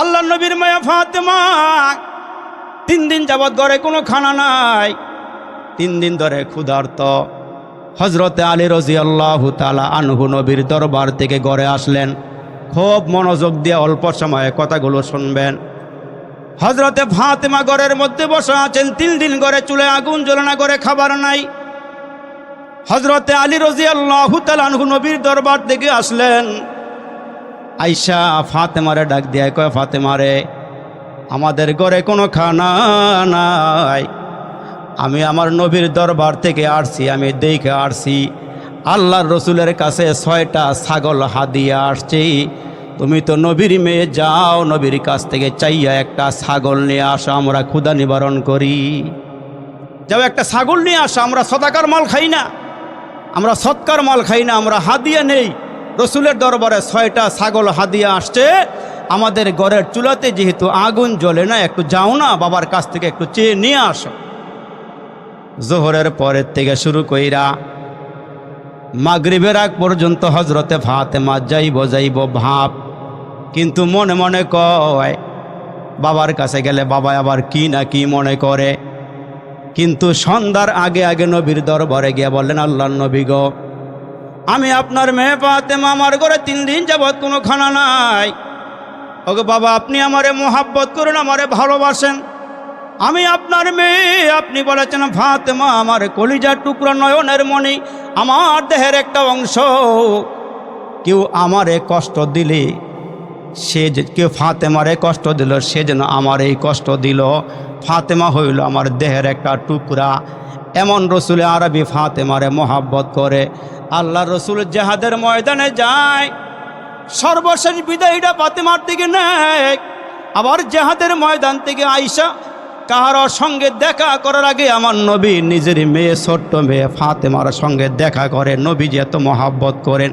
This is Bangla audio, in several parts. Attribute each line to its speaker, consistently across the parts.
Speaker 1: আল্লাহ নবীর মায়া ফাতেমা, তিন দিন যাবৎ ঘরে কোনো খানা নাই। তিন দিন ধরে ক্ষুধার্ত। হজরতে আলী রজি আল্লাহ তালা আনহু নবীর দরবার থেকে ঘরে আসলেন। খুব মনোযোগ দিয়ে অল্প সময়ে কথাগুলো শুনবেন। হজরতে ফাতেমা ঘরের মধ্যে বসে আছেন, তিন দিন ঘরে চুলে আগুন জ্বলনা করে খাবার নাই। হজরতে আলী রজি আল্লাহ তালানহু নবীর দরবার থেকে আসলেন। আইসা ফাতেমারে ডাক দিয়ে, কয়, ফাতেমারে, আমাদের ঘরে কোনো খানা নাই। আমি আমার নবীর দরবার থেকে আসছি, আমি দেখে আসছি, আল্লাহর রসুলের কাছে ছয়টা ছাগল হাদিয়া আসছি। তুমি তো নবীর মেয়ে, যাও নবীর কাছ থেকে চাইয়া একটা ছাগল নিয়ে আসো, আমরা ক্ষুদা নিবারণ করি। যাও একটা ছাগল নিয়ে আসো, আমরা সদাকার মাল খাই না, আমরা সৎকার মাল খাই না, আমরা হাদিয়া নেই। রসুলের দরবারে ছয়টা ছাগল হাদিয়া আসছে। আমাদের ঘরের চুলাতে যেহেতু আগুন জ্বলে না, একটু যাও না, বাবার কাছ থেকে একটু চেয়ে নিয়ে আসো। জোহরের পরের থেকে শুরু কইরা মাগরিবের আগ পর্যন্ত হজরতে ভাতে মা যাইব যাইব ভাব। কিন্তু মনে মনে কয়, বাবার কাছে গেলে বাবা আবার কি না কি মনে করে। কিন্তু সন্ধ্যার আগে আগে নবীর দরবারে গিয়ে বললেন আল্লাহ নবী গো আমি আপনার মেয়ে ফাতেমা, আমার ঘরে তিন দিন যাবৎ কোনো খানা নাই। ওকে বাবা, আপনি আমারে মোহাব্বত করুন, আমারে ভালোবাসেন। আমি আপনার মেয়ে, আপনি বলেছেন, ফাতেমা, আমার কলিজার টুকরো নয়নের মণি, আমার দেহের একটা অংশ। কেউ আমারে কষ্ট দিলে, সে যে, কেউ ফাতেমারে কষ্ট দিল, সে যেন আমার এই কষ্ট দিল। ফাতেমা হইল আমার দেহের একটা টুকরা। এমন রসুলে আরবি ফাতেমারে মোহাব্বত করে। আল্লাহ রসুল জাহাদের ময়দানে যায়। সর্বশেষ বিদায়টা ফাতেমার দিকে নেয়। আবার জাহাদের ময়দান থেকে আইসা কাহার সঙ্গে দেখা করার আগে আমার নবী নিজের মেয়ে, ছোট্ট মেয়ে ফাতেমার সঙ্গে দেখা করে নবী যে এত মহাব্বত করেন।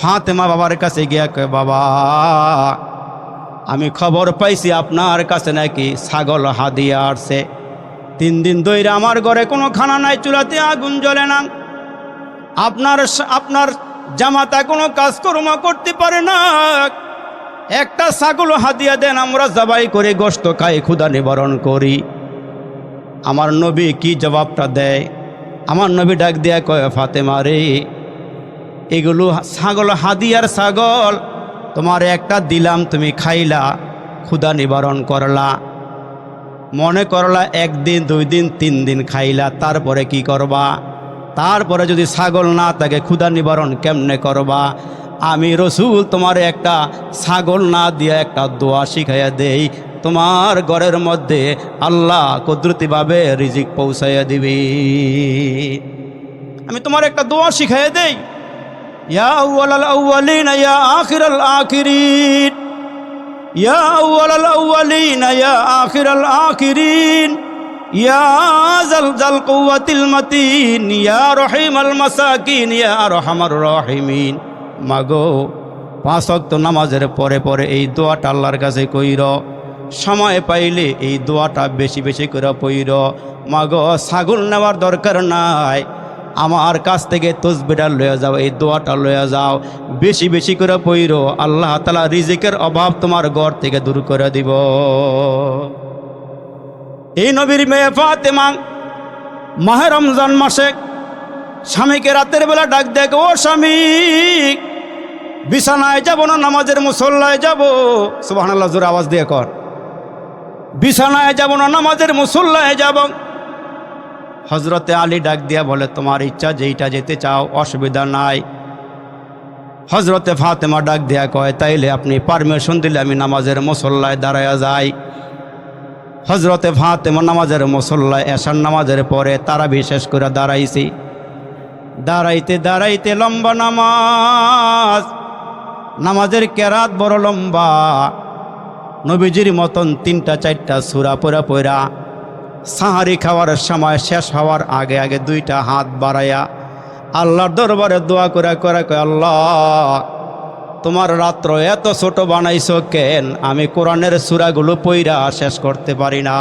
Speaker 1: ফাতেমা বাবার কাছে গিয়া কয়, বাবা, আমি খবর পাইছি আপনার কাছে নাকি ছাগল হাদিয়া আসছে। তিন দিন ধরে আমার ঘরে কোনো খানা নাই, চুলাতে আগুন জ্বলে না। আপনার আপনার জামাতা কোনো কাজকর্ম করতে পারে না। একটা ছাগল হাদিয়া দেন, আমরা জবাই করে গোস্ত খাই ক্ষুদা নিবারণ করি। আমার নবী কি জবাবটা দেয়? আমার নবী ডাক দেয়া কয়, ফাতেমা রে, এগুলো ছাগল, হাদিয়ার ছাগল, তোমার একটা দিলাম, তুমি খাইলা ক্ষুদা নিবারণ করলা। মনে করলা, একদিন, দুই দিন, তিন দিন খাইলা, তারপরে কি করবা? তারপরে যদি ছাগল না থাকে ক্ষুদা নিবারণ কেমনে করবা? আমি রসুল, তোমার একটা ছাগল না দিয়ে একটা দোয়া শিখাইয়া দেই। তোমার ঘরের মধ্যে আল্লাহ কুদরতিভাবে রিজিক পৌঁছাইয়া দিবি। আমি তোমার একটা দোয়া শিখাইয়া দেই। ইয়া আউয়াল আউয়ালিন, ইয়া আখিরাল আখিরিন। ইয়া আউয়াল আউয়ালিন, ইয়া আখিরাল আখিরিন। মাগো, পাঁচ ওয়াক্ত নামাজের পরে পরে এই দোয়াটা আল্লাহর কাছে কইর। সময় পাইলে এই দোয়াটা বেশি বেশি করে পইর। মাগো, ছাগল নেওয়ার দরকার নাই। আমার কাছ থেকে তসবিটা লয়ে যাও, এই দোয়াটা লয়ে যাও। বেশি বেশি করে পইর। আল্লাহ তালা রিজিকের অভাব তোমার ঘর থেকে দূর করে দিব। এই নবীর মেয়ে ফাতেমা মাহে রমজান মাসে স্বামীকে রাতের বেলা ডাক দেখ ও স্বামী, বিছানায় যাব না? নামাজের মুসল্লায় যাব? সুবাহ জোর আওয়াজ দিয়ে কর। বিছানায় যাব না? নামাজের মুসল্লায় যাব। হজরতে আলী ডাক দিয়া বলে, তোমার ইচ্ছা যেইটা যেতে চাও, অসুবিধা নাই। হজরতে ফাতেমা ডাক দেয়া কয়, তাইলে আপনি পারমিশন দিলে আমি নামাজের মুসল্লায় দাঁড়ায়া যাই। হজরতে ফাতেমা নামাজের মুসল্লায় এসার নামাজের পরে তারা বিশেষ করে দাঁড়াইছি। দাঁড়াইতে দাঁড়াইতে লম্বা নামাজ, নামাজের কেরাত বড় লম্বা। নবীজির মতন তিনটা চারটা সুরা পরা পরা সাহারি খাওয়ার সময় শেষ হওয়ার আগে আগে দুইটা হাত বাড়াইয়া আল্লাহর দরবারে দোয়া করে করে, আল্লাহ তোমার রাত্র এত ছোট বানাইছো কেন? আমি কোরআনের সুরাগুলো পইরা শেষ করতে পারি না।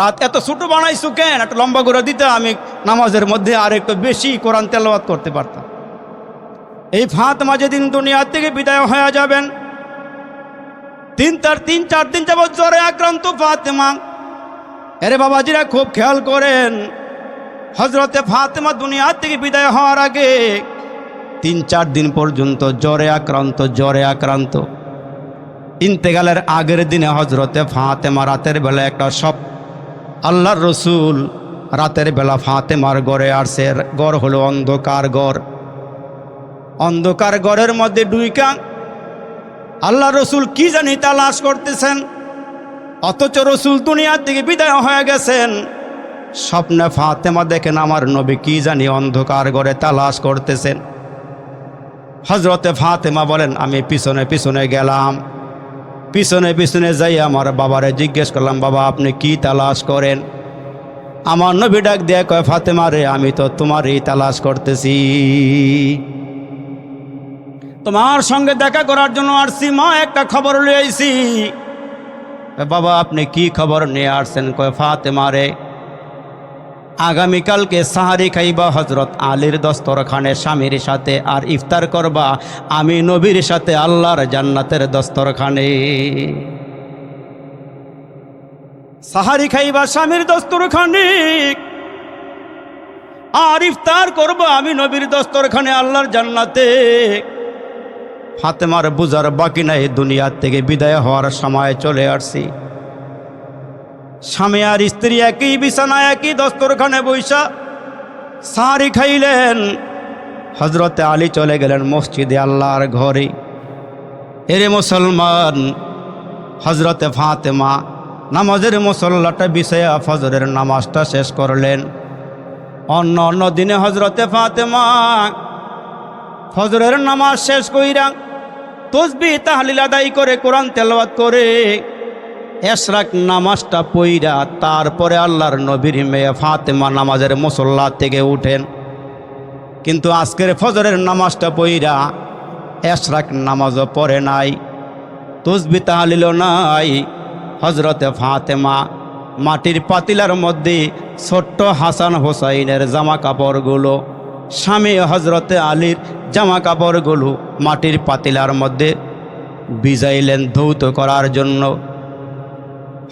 Speaker 1: রাত এত ছোট বানাইছো কেন? একটু লম্বা করে দিতে, আমি নামাজের মধ্যে আর একটু বেশি কোরআন তেলাওয়াত করতে পারতাম। এই ফাঁত মাঝে দিন দুনিয়ার থেকে বিদায় হয়ে যাবেন, তিন তার তিন, চার দিন যাবৎ জ্বরে আক্রান্ত ফাতেমা। এরে বাবাজিরা খুব খেয়াল করেন হজরতে ফাতেমা দুনিয়ার থেকে বিদায় হওয়ার আগে তিন চার দিন পর্যন্ত জ্বরে আক্রান্ত জ্বরে আক্রান্ত। ইন্তেকালের আগের দিনে হজরতে ফাতেমা রাতের বেলা একটা সব আল্লাহর রসুল রাতের বেলা ফাতেমার গড়ে আসছে গড় হলো অন্ধকার গড় অন্ধকার গড়ের মধ্যে ডুইকা আল্লাহ রসুল কি জানি তালাশ করতেছেন। অথচ রসুল দুনিয়ার থেকে বিদায় হয়ে গেছেন। স্বপ্নে ফাতেমা দেখেন আমার নবী কি জানি অন্ধকার গড়ে তালাশ করতেছেন। হজরতে ফাতেমা বলেন, আমি পিছনে পিছনে গেলাম। পিছনে পিছনে যাই আমার বাবারে জিজ্ঞেস করলাম, বাবা, আপনি কি তালাশ করেন? আমার নবী ডাক দিয়ে কয়, ফাতেমা রে, আমি তো তোমারই তালাশ করতেছি। তোমার সঙ্গে দেখা করার জন্য আসছি, মা, একটা খবর লিয়ে আইছি বাবা, আপনি কি খবর নিয়ে আসছেন? কয়, ফাতেমা রে আগামীকালকে সাহারি খাইবা হজরত আলীর দস্তরখানে স্বামীর সাথে আর ইফতার করবা আমি নবীর সাথে আল্লাহর জান্নাতের দস্তরখানে। সাহারি খাইবা স্বামীর দস্তরখানে। আর ইফতার করবা আমি নবীর দস্তরখানে আল্লাহর জান্নাতে। ফাতেমার বুজার বাকি নাই দুনিয়ার থেকে বিদায় হওয়ার সময় চলে আসছি। স্বামী আর স্ত্রী একই বিছানা, একই দস্তরখানে বৈশা সারি খাইলেন। হজরতে আলী চলে গেলেন মসজিদে, আল্লাহর ঘরে। এরে মুসলমান হজরতে ফাতেমা নামাজের মুসল্লাটা বিষয়ে ফজরের নামাজটা শেষ করলেন। অন্য অন্য দিনে হজরতে ফাতেমা ফজরের নামাজ শেষ কইরা তসবি তাহলিল আদায় করে কোরআন তেলাওয়াত করে এশরাক নামাজটা পইরা তারপরে আল্লাহর নবীর মেয়ে ফাতেমা নামাজের মুসল্লা থেকে উঠেন। কিন্তু আজকের ফজরের নামাজটা পইরা এশরাক নামাজও পড়ে নাই, তসবি তাহলিল নাই। হজরতে ফাতেমা মাটির পাতিলার মধ্যে ছোট্ট হাসান হোসাইনের জামা কাপড়গুলো স্বামী হজরতে আলীর জামা কাপড়গুলো মাটির পাতিলার মধ্যে ভিজাইলেন ধৌত করার জন্য।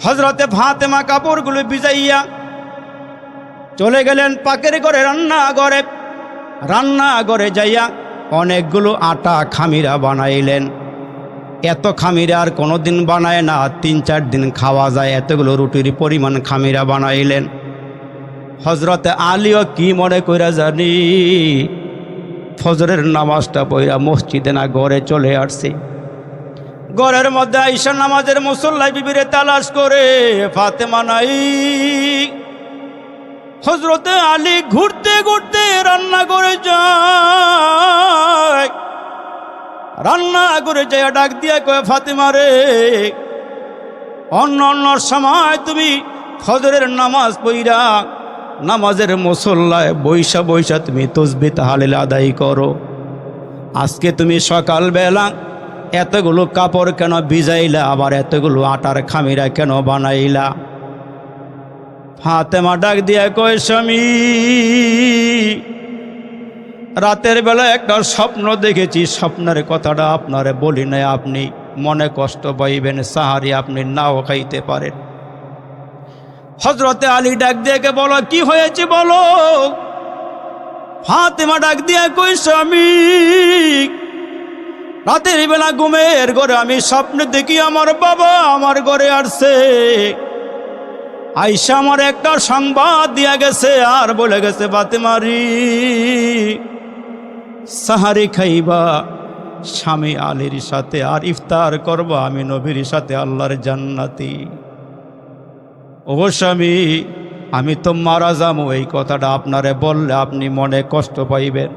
Speaker 1: হজরতে ফাতেমা কাপড়গুলো ভিজাইয়া চলে গেলেন পাকের ঘরে রান্না ঘরে রান্না ঘরে যাইয়া অনেকগুলো আটা খামিরা বানাইলেন। এত খামিরা আর কোনো দিন বানায় না, তিন চার দিন খাওয়া যায়, এতগুলো রুটির পরিমাণ খামিরা বানাইলেন। হজরতে আলীও কি মনে কইরা জানি, ফজরের নামাজটা পইরা মসজিদে না ঘরে চলে আসছি। ঘরের মধ্যে আইসা নামাজের মুসল্লাই বিবিরে তালাশ করে, ফাতেমা নাই। হজরতে আলী ঘুরতে ঘুরতে রান্না করে যায়। রান্না করে যায়, ডাক দিয়া কয়ে, ফাতেমা রে, অন্য অন্য সময় তুমি ফজরের নামাজ পইরা নামাজের মুসল্লায় বৈশা বৈশা তুমি তসবি তাহালিল আদায় করো। আজকে তুমি সকালবেলা এতগুলো কাপড় কেন ভিজাইলা? আবার এতগুলো আটার খামিরা কেন বানাইলা? ফাতেমা ডাক দিয়া কয়, স্বামী, রাতের বেলা একটা স্বপ্ন দেখেছি। স্বপ্নের কথাটা আপনারে বলি নাই আপনি। মনে কষ্ট পাইবেন, সাহারি আপনি নাও খাইতে পারেন। হজরতে আলী ডাক দিয়ে বলো, কি হয়েছে বলো? ফাতেমা ডাক দিয়া কই স্বামী রাতের বেলা ঘুমের ঘরে আমি স্বপ্নে দেখি আমার বাবা আমার ঘরে আসছে। আইসা আমার একটা সংবাদ দিয়া গেছে আর বলে গেছে ফাতেমারি সাহারি খাইবা, স্বামী আলীর সাথে আর ইফতার করব, আমি নবীর সাথে আল্লাহর জান্নাতি। ও স্বামী আমি তো মারা যাব, এই কথাটা আপনারে বললে আপনি মনে কষ্ট পাইবেন।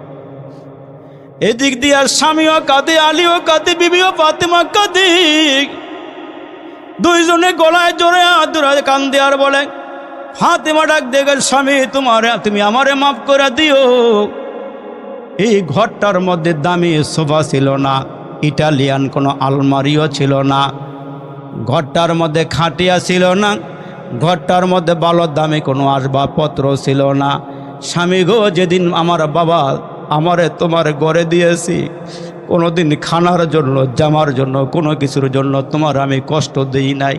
Speaker 1: এদিক দিয়ে আর স্বামীও কাঁদে, আলীও কাঁদে, বিবিও ফাতেমা কাঁদে। দুইজনে গলায় জোরে আদুরা কান্দে আর বলে, ফাতেমা ডাক দেখে স্বামী, তোমার, তুমি আমারে মাফ করে দিও। এই ঘরটার মধ্যে দামি সোফা ছিল না, ইটালিয়ান কোনো আলমারিও ছিল না। ঘরটার মধ্যে খাটিয়া ছিল না, ঘরটার মধ্যে ভালো দামি কোনো আসবাবপত্র ছিল না। স্বামী গো, যেদিন আমার বাবা আমারে তোমার গড়ে দিয়েছি। কোনো দিন খানার জন্য, জামার জন্য, কোনো কিছুর জন্য তোমার আমি কষ্ট দিই নাই।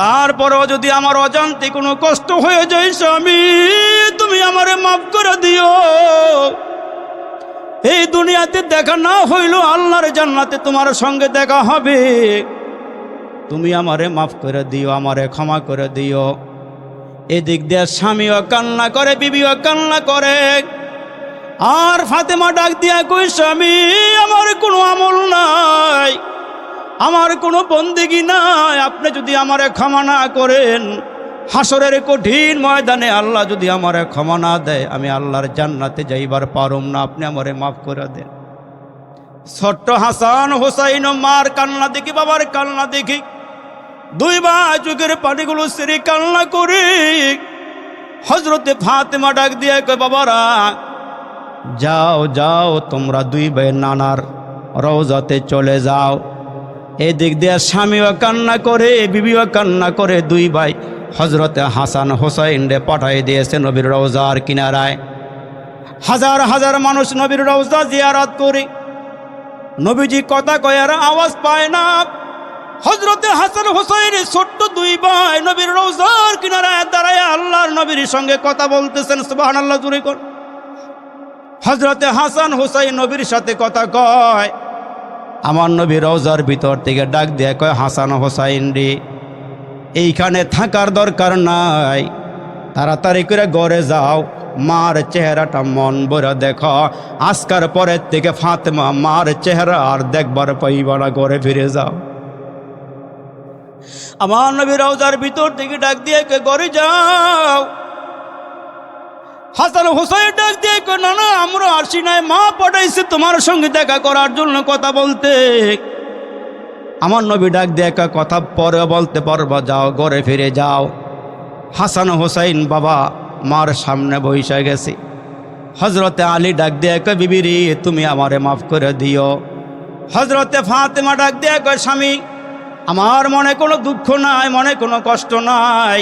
Speaker 1: তারপরেও যদি আমার অজান্তে কোনো কষ্ট হয়ে যায় স্বামী, তুমি আমারে মাফ করে দিও। এই দুনিয়াতে দেখা না হইল আল্লাহর জান্নাতে তোমার সঙ্গে দেখা হবে। তুমি আমারে মাফ করে দিও, আমারে ক্ষমা করে দিও। এদিক দিয়ে স্বামীও কান্না করে, বিবিও কান্না করে। আর ফাতেমা ডাক দিয়া কই, স্বামী, আমার কোনো আমল নাই, আমার কোনো বন্দিগি নাই, আপনি যদি আমারে ক্ষমা না করেন, হাসরের কঠিন ময়দানে আল্লাহ যদি আমারে ক্ষমা না দেয়, আমি আল্লাহর জান্নাতে যাইবার পারুম না, আপনি আমারে মাফ করে দেন। ছোট্ট হাসান হোসাইন মার কান্না দেখি, বাবার কান্না দেখি, দুই বা চোখের পানিগুলো সেরে কান্না করে। হজরতে ফাতেমা ডাক দিয়ে কয়, বাবারা যাও যাও, তোমরা দুই ভাই নানার রওজাতে চলে যাও। এদিক দিয়ে স্বামীও কান্না করে, বিবিও কান্না করে, দুই ভাই হজরতে হাসান হোসাইন রে পাঠাই দিয়েছে নবীর রওজার কিনারায়। হাজার হাজার মানুষ নবীর রওজা জিয়ারাত করে। নবীজি কথা কয়ার আওয়াজ পায় না। হজরতে হাসান হোসাইনের ছোট্ট দুই ভাই নবীর রওজার কিনারায় দাঁড়ায় আল্লাহর নবীর সঙ্গে কথা বলতেছেন সুবাহ আল্লাহ জুড়ে কর হজরতে হাসান হুসাইন নবীর সাথে কথা কয়, আমার নবী রওজার ভিতর থেকে ডাক দিয়ে, কয়, হাসান হোসাইন রে, এইখানে থাকার দরকার নাই। তাড়াতাড়ি করে গড়ে যাও। মার চেহারাটা মন বরে দেখো। আজকার পরের থেকে ফাতেমা মার চেহারা আর দেখবার পাইবা না, ঘরে ফিরে যাও। আমার নবী রওজার ভিতর থেকে ডাক দিয়ে ঘরে যাও? হাসান হোসাইন ডাক দিয়ে না না, আমরা আসি নাই। মা পাঠাইছে তোমার সঙ্গে দেখা করার জন্য কথা বলতে। আমার নবী ডাক দিয়ে কয়, কথা পরে বলতে পারব, যাও, ঘরে ফিরে যাও। হাসান হোসাইন বাবা মার সামনে বৈশা গেছে। হজরতে আলী ডাক দিয়ে কয় বিবিরি তুমি আমারে মাফ করে দিও। হজরতে ফাতেমা ডাক দিয়ে কয়, স্বামী, আমার মনে কোনো দুঃখ নাই, মনে কোনো কষ্ট নাই।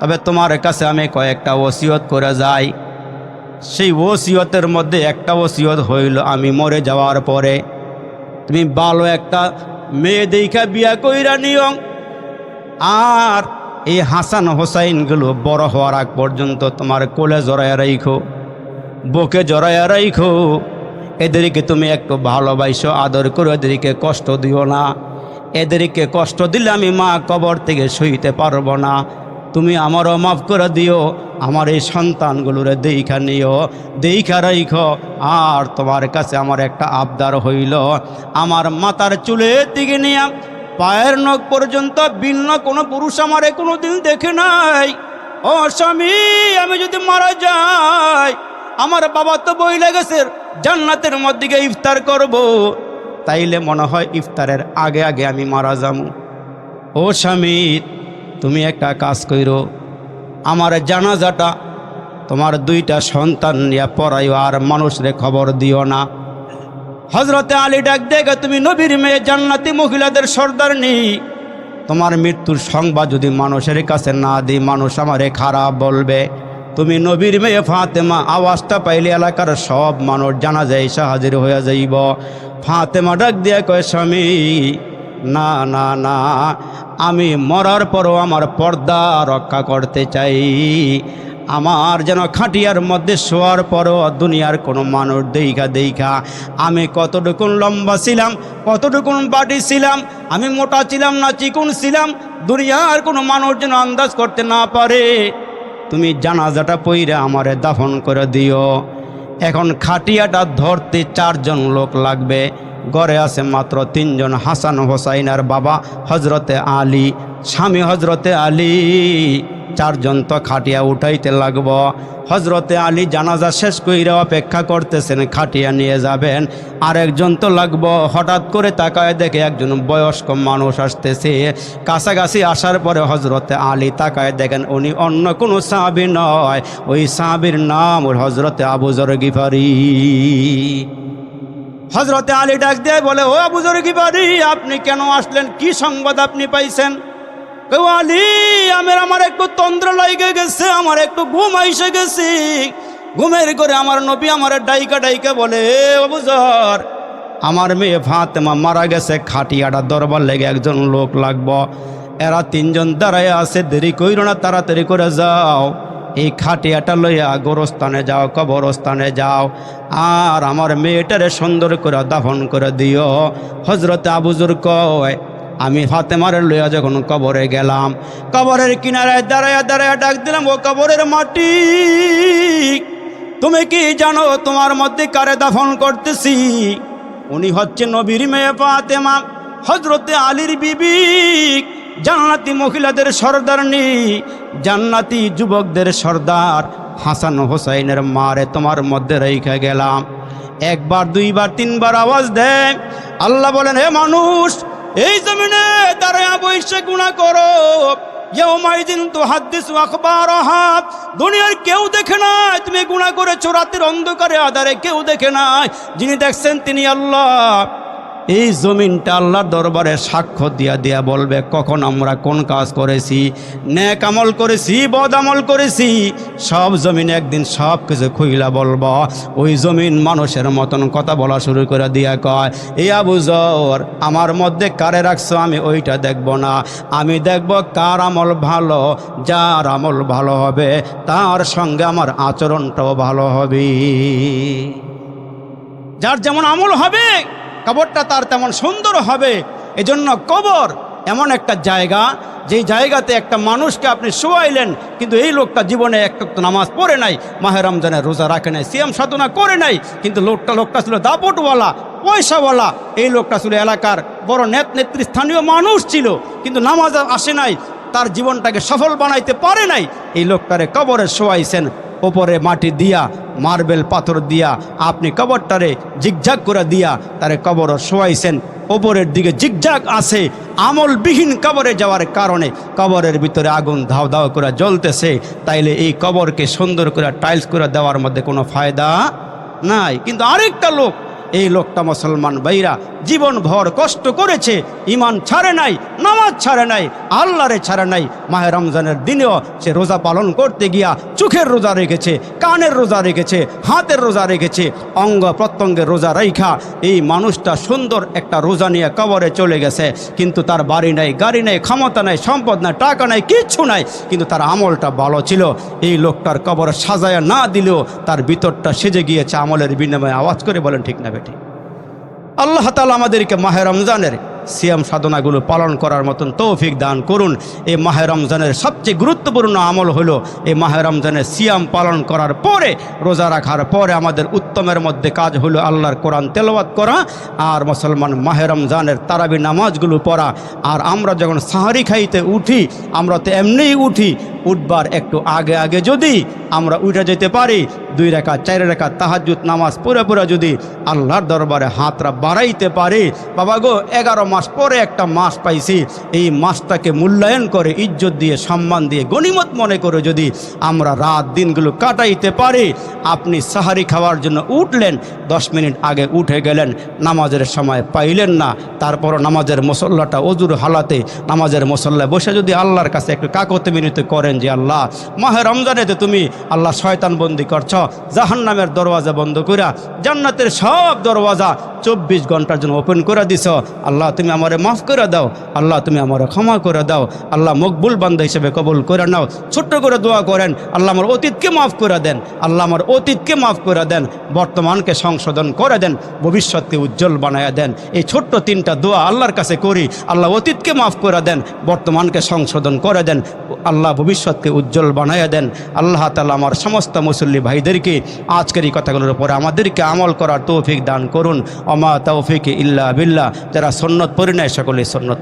Speaker 1: তবে তোমার কাছে আমি কয়েকটা ওসিয়ত করে যাই। সেই ওসিয়তের মধ্যে একটা ওসিয়ত হইল আমি মরে যাওয়ার পরে। তুমি ভালো একটা মেয়ে দেখা বিয়া কইরা নিও। আর এই হাসান হোসাইনগুলো বড় হওয়ার আগ পর্যন্ত তোমার কোলে জড়াইয়া রাইখো, বুকে জড়াইয়া রাইখো। এদেরকে তুমি একটু ভালোবাসো, আদর করে, এদেরকে কষ্ট দিও না। এদেরকে কষ্ট দিলে আমি মা কবর থেকে সইতে পারব না। তুমি আমারও মাফ করে দিও, আমার এই সন্তানগুলোরে দেখা নিও, দেখা রাইখ। আর তোমার কাছে আমার একটা আবদার হইল, আমার মাথার চুলের দিকে নিয়ে পায়ের নখ পর্যন্ত ভিন্ন কোনো পুরুষ আমারে কোনো দিন দেখে নাই। ও স্বামী, আমি যদি মারা যাই, আমার বাবা তো বই লেগেছে, জান্নাতের মধ্যে গিয়ে ইফতার করব। তাইলে মনে হয় ইফতারের আগে আগে আমি মারা যাব। ও স্বামী তুমি একটা কাজ কইরো, আমার জানাজাটা তোমার দুইটা সন্তান নিয়ে পড়াইও, আর মানুষরে খবর দিও না। হজরতে আলী ডাক দেখে তুমি নবীর মেয়ে, জান্নাতি মহিলাদের সর্দার নেই তোমার মৃত্যুর সংবাদ যদি মানুষের কাছে না দিই, মানুষ আমারে খারাপ বলবে। তুমি নবীর মেয়ে ফাতেমা, আওয়াজটা পাইলে এলাকার সব মানুষ জানা যায় এসে হাজির হয়ে যাইব। ফাতেমা ডাক দিয়ে কয়, স্বামী, না না না আমি মরার পরও আমার পর্দা রক্ষা করতে চাই। আমার যেন খাটিয়ার মধ্যে শোয়ার পরও দুনিয়ার কোনো মানুষ দেইখা দেইখা আমি কতটুকুন লম্বা ছিলাম, কতটুকুন বাটি ছিলাম, আমি মোটা ছিলাম না চিকুন ছিলাম, দুনিয়ার কোনো মানুষ যেন আন্দাজ করতে না পারে। তুমি জানাজাটা পইরে আমারে দাফন করে দিও। এখন খাটিয়াটা ধরতে চারজন লোক লাগবে। ঘরে আছে মাত্র তিনজন হাসান হোসাইনার বাবা হজরতে আলী। স্বামী হজরতে আলী। চারজন তো খাটিয়া উঠাইতে লাগব। হজরতে আলী জানাজা শেষ কইরা অপেক্ষা করতেছেন, খাটিয়া নিয়ে যাবেন। আর একজন তো লাগবো। হঠাৎ করে তাকায় দেখে একজন বয়স্ক মানুষ আসতেছে। কাছাকাছি আসার পরে হজরতে আলী তাকায় দেখেন উনি অন্য কোনো সাহাবি নয়। ওই সাহাবির নাম হজরতে আবুজর গিফারি। হজরতে আলী ডাক দিয়ে, বলে, ও আবুজর গিফারি আপনি কেন আসলেন? কি সংবাদ আপনি পাইছেন? কেউ আলী, আমার আমার একটু তন্দ্র লাইগে গেছে, আমার একটু ঘুম আইসে গেছি। ঘুমের করে আমার নবী আমার ডাইকা ডাইকা বলে, "এ অবুজর আমার মেয়ে ফাতেমা মারা গেছে, খাটিয়াটা দরবার লেগে একজন লোক লাগবো। এরা তিনজন দাঁড়ায় আছে, দেরি কইর না, তাড়াতাড়ি করে যাও। এই খাটিয়াটা লইয়া গোরস্থানে যাও, কবরস্থানে যাও। আর আমার মেয়েটারে সুন্দর করে দাফন করে দিও। হজরতে আবুজুর কয়, আমি ফাতেমারে লইয়া যখন কবরে গেলাম, কবরের কিনারায় দাঁড়ায় দাঁড়ায় ডাক দিলাম, ও কবরের মাটি, তুমি কি জানো তোমার মধ্যে কারে দাফন করতেছি? উনি হচ্ছে নবীর মেয়ে ফাতেমা হজরতে আলীর বিবি। জান্নাতি মহিলাদের সর্দারনি জান্নাতি যুবকদের সর্দার হাসান হোসাইনের মারে তোমার মধ্যে রেখে গেলাম। একবার, দুইবার, তিনবার আওয়াজ দেয় আল্লাহ বলেন, হে মানুষ, এই জমিনে দাঁড়ায় বৈশে গুণা করো। দুনিয়ার কেউ দেখে নাই, তুমি গুণা অন্ধকারে কেউ দেখে নাই। যিনি দেখছেন তিনি আল্লাহ। এই জমিনটা আল্লাহর দরবারে সাক্ষ্য দিয়া দিয়া বলবে, কখন আমরা কোন কাজ করেছি? ন্যাক আমল করেছি, বদ আমল করেছি? সব জমিন একদিন সব কিছু খুইলা বলব। ওই জমিন মানুষের মতন কথা বলা শুরু করে দিয়া কয় এই আবু জর, আমার মধ্যে কারে রাখছো? আমি ওইটা দেখব না। আমি দেখব কার আমল ভালো, যার আমল ভালো হবে, তার সঙ্গে আমার আচরণটাও ভালো হবে। যার যেমন আমল হবে কবরটা তার তেমন সুন্দর হবে। এজন্য কবর এমন একটা জায়গা, যেই জায়গাতে একটা মানুষকে আপনি শোয়াইলেন, কিন্তু এই লোকটা জীবনে একটা নামাজ পড়ে নাই মাহের রমজানের রোজা রাখে নাই, সিয়াম সাধনা করে নাই, কিন্তু লোকটা লোকটা ছিল দাপটওয়ালা, পয়সাওয়ালা। এই লোকটা ছিল এলাকার বড় নেত নেতৃস্থানীয় মানুষ ছিল, কিন্তু নামাজ আসে নাই, তার জীবনটাকে সফল বানাইতে পারে নাই। এই লোকটারে কবরে শোয়াইছেন, ওপরে মাটি দিয়া মার্বেল পাথর দিয়া আপনি কবরটারে জিগজাগ করে দিয়া তারে কবর শোয়াইছেন। ওপরের দিকে জিগজাগ আছে, আমলবিহীন কবরে যাওয়ার কারণে কবরের ভিতরে আগুন ধাও ধাও করে জ্বলতেছে। তাইলে এই কবরকে সুন্দর করে টাইলস করে দেওয়ার মধ্যে কোনো ফায়দা নাই। কিন্তু আরেকটা লোক এই লোকটা মুসলমান ভাইরা জীবন ভর কষ্ট করেছে ইমান ছাড়ে নাই, নামাজ ছাড়ে নাই, আল্লাহরে ছাড়ে নাই। মাহে রমজানের দিনেও সে রোজা পালন করতে গিয়া চোখের রোজা রেখেছে, কানের রোজা রেখেছে, হাতের রোজা রেখেছে, অঙ্গ প্রত্যঙ্গের রোজা রেখা এই মানুষটা সুন্দর একটা রোজা নিয়ে কবরে চলে গেছে। কিন্তু তার বাড়ি নাই, গাড়ি নেই, ক্ষমতা নাই, সম্পদ নাই, টাকা নাই, কিচ্ছু নাই। কিন্তু তার আমলটা ভালো ছিল। এই লোকটার কবর সাজায় না দিলেও তার ভিতরটা সেজে গিয়েছে আমলের বিনিময়ে। আওয়াজ করে বলেন, ঠিক না বেটি আল্লাহ তালা আমাদেরকে মাহে রমজানের সিয়াম সাধনাগুলো পালন করার মতন তৌফিক দান করুন। এই মাহে রমজানের সবচেয়ে গুরুত্বপূর্ণ আমল হলো এই মাহে রমজানের সিয়াম পালন করার পরে রোজা রাখার পরে আমাদের উত্তমের মধ্যে কাজ হলো আল্লাহর কোরআন তেলাওয়াত করা আর মুসলমান মাহে রমজানের তারাবি নামাজগুলো পড়া। আর আমরা যখন সাহারি খাইতে উঠি, আমরা তো এমনিই উঠি, উঠবার একটু আগে আগে যদি আমরা উঠে যেতে পারি, দুই রেখা, চার রেখা তাহাজুত নামাজ পুরো পুরো যদি আল্লাহর দরবারে হাতরা বাড়াইতে পারি, বাবা গো, এগারো মাস পরে একটা মাস পাইছি। এই মাসটাকে মূল্যায়ন করে, ইজ্জত দিয়ে, সম্মান দিয়ে, গণিমত মনে করে যদি আমরা রাত দিনগুলো কাটাইতে পারি, আপনি সাহারি খাওয়ার জন্য উঠলেন, দশ মিনিট আগে উঠে গেলেন, নামাজের সময় পাইলেন না তারপর নামাজের মশল্লাটা অজুর হালাতে, নামাজের মশল্লায় বসে যদি আল্লাহর কাছে একটু কাকতে মিনতি করেন যে, আল্লাহ, মাহে রমজানেতে তুমি আল্লাহ শয়তান বন্দি করছ জাহান নামের দরওয়াজা বন্ধ করা জান্নাতের সব দরওয়াজা চব্বিশ ঘণ্টার জন্য ওপেন করে দিছ, আল্লাহ তুমি আমারে মাফ করে দাও। আল্লাহ, তুমি আমারে ক্ষমা করে দাও। আল্লাহ, মকবুল বান্ধা হিসেবে কবুল করে নাও। ছোট্ট করে দোয়া করেন। আল্লাহ আমার অতীতকে মাফ করে দেন। আল্লাহ আমার অতীতকে মাফ করে দেন। বর্তমানকে সংশোধন করে দেন। ভবিষ্যৎকে উজ্জ্বল বানায় দেন। এই ছোট্ট তিনটা দোয়া আল্লাহর কাছে করি। আল্লাহ অতীতকে মাফ করে দেন। বর্তমানকে সংশোধন করে দেন। আল্লাহ ভবিষ্যৎকে উজ্জ্বল বানায় দেন। আল্লাহ তালা আমার সমস্ত মুসল্লি ভাইদেরকে আজকের এই কথাগুলোর উপরে আমাদেরকে আমল করার তৌফিক দান করুন। অমা তৌফিক ইল্লা বিল্লাহ। যারা সন্ন্যত পরিণয় সকলে সন্ন্যত